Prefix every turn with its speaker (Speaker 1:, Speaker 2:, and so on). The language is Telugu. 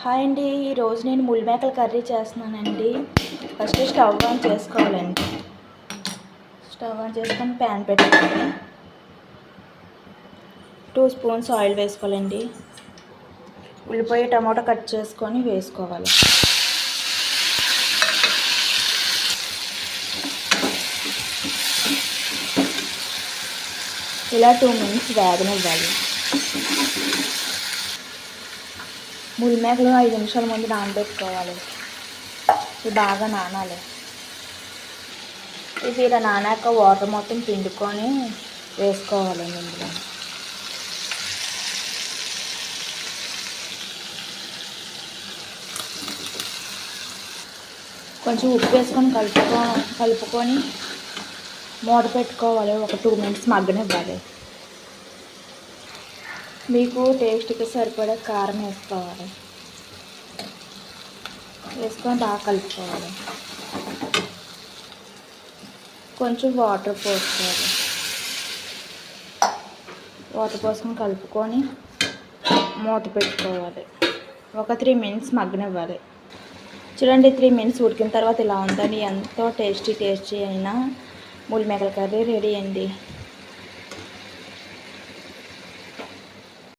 Speaker 1: హాయ్ అండి. ఈరోజు నేను ముల్మేకల కర్రీ చేస్తున్నానండి. ఫస్ట్ స్టవ్ ఆన్ చేసుకోవాలండి. స్టవ్ ఆన్ చేసుకొని ప్యాన్ పెట్టుకోవాలి. టూ స్పూన్స్ ఆయిల్ వేసుకోవాలండి. ఉల్లిపాయ టమాటో కట్ చేసుకొని వేసుకోవాలి. ఇలా టూ మినిట్స్ వేగనివ్వాలి. మురిమేకలు ఐదు నిమిషాల ముందు నానబెట్టుకోవాలి. ఇవి బాగా నానాలి. ఇవి ఇలా నానాక వాటర్ మొత్తం పిండుకొని వేసుకోవాలి ఇందులో. కొంచెం ఉప్పు వేసుకొని కలుపుకో కలుపుకొని మూత పెట్టుకోవాలి. ఒక టూ మినిట్స్ మగ్గనివ్వాలి. మీకు టేస్ట్కి సరిపడే కారం వేసుకోవాలి. వేసుకొని బాగా కలుపుకోవాలి. కొంచెం వాటర్ పోసుకోవాలి. వాటర్ పోసుకొని కలుపుకొని మూత పెట్టుకోవాలి. ఒక త్రీ మినిట్స్ మగ్గనివ్వాలి. చూడండి త్రీ మినిట్స్ ఉడికిన తర్వాత ఇలా ఉందండి. ఎంతో టేస్టీ టేస్టీ అయినా ముల్లి మేకల కర్రీ రెడీ అండి.